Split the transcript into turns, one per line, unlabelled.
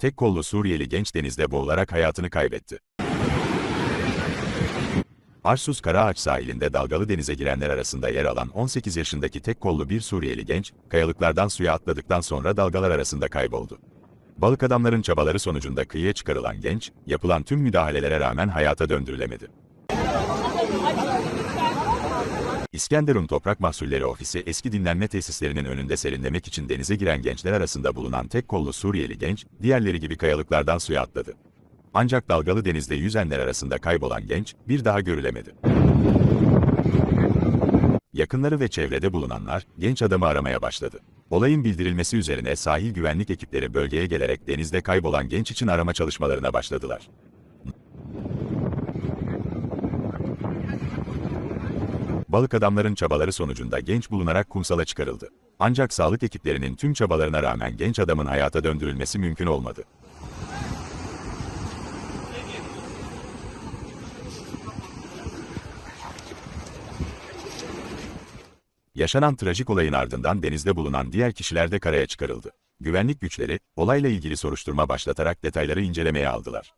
Tek kollu Suriyeli genç denizde boğularak hayatını kaybetti. Arsus Karaağaç sahilinde dalgalı denize girenler arasında yer alan 18 yaşındaki tek kollu bir Suriyeli genç, kayalıklardan suya atladıktan sonra dalgalar arasında kayboldu. Balık adamların çabaları sonucunda kıyıya çıkarılan genç, yapılan tüm müdahalelere rağmen hayata döndürülemedi. İskenderun Toprak Mahsulleri Ofisi eski dinlenme tesislerinin önünde serinlemek için denize giren gençler arasında bulunan tek kollu Suriyeli genç, diğerleri gibi kayalıklardan suya atladı. Ancak dalgalı denizde yüzenler arasında kaybolan genç bir daha görülemedi. Yakınları ve çevrede bulunanlar genç adamı aramaya başladı. Olayın bildirilmesi üzerine sahil güvenlik ekipleri bölgeye gelerek denizde kaybolan genç için arama çalışmalarına başladılar. Balık adamların çabaları sonucunda genç bulunarak kumsala çıkarıldı. Ancak sağlık ekiplerinin tüm çabalarına rağmen genç adamın hayata döndürülmesi mümkün olmadı. Yaşanan trajik olayın ardından denizde bulunan diğer kişiler de karaya çıkarıldı. Güvenlik güçleri, olayla ilgili soruşturma başlatarak detayları incelemeye aldılar.